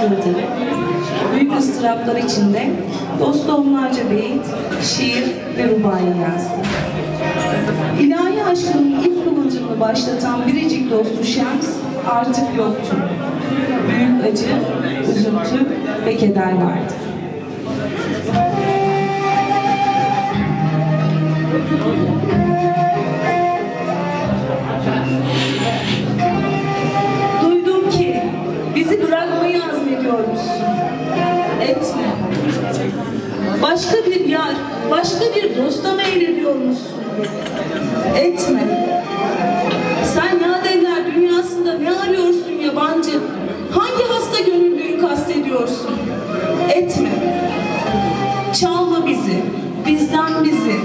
kıldı. Büyük ıstıraplar içinde dostu onlarca beyit, şiir ve rubai yazdı. İlahi aşkının ilk kıvılcımını başlatan biricik dostu Şems artık yoktu. Büyük acı, üzüntü ve keder vardı. Başka bir dosta meylediyormuşsun. Etme. Sen yadeller dünyasında ne arıyorsun yabancı? Hangi hasta gönüllüyü kastediyorsun? Etme. Çalma bizi, bizden bizi.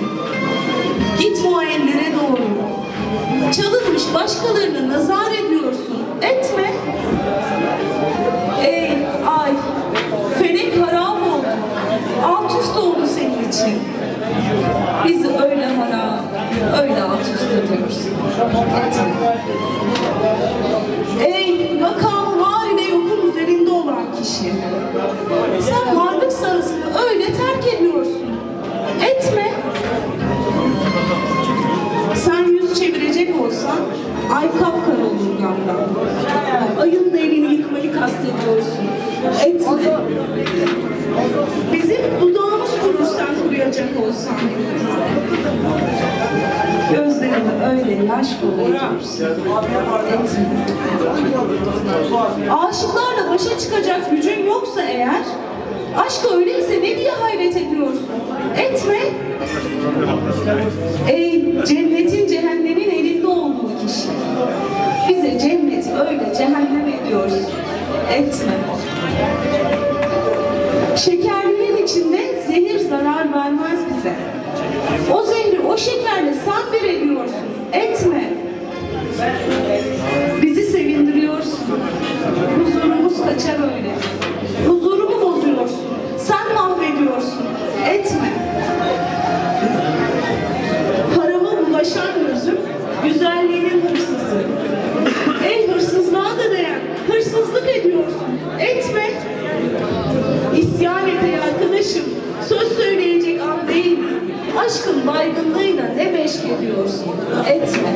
Gitme o ellere doğru. Çalınmış başkalarına nazar Etme. Ey makamı var ve yokun üzerinde olan kişi. Sen varlık sahasını öyle terk ediyorsun. Etme. Sen yüz çevirecek olsan ay kapkara olur gamdan. Ayın da evini yıkmayı kastediyorsun. Etme. Bizim dudağımız kurur sen kuruyacak olsan. Gözlerinde öyle yaş. Etme. Aşıklarla başa çıkacak gücün yoksa eğer, aşk öyleyse ne diye hayret ediyorsun? Etme. Ey cennetin cehennemin elinde olduğu kişi. Bize cenneti öyle cehennem ediyorsun. Etme. Şekerlerin içinde zehir zarar vermez bize. O zehri o şekerle sen bir baygınlığıyla ne meşk ediyorsun. Etme.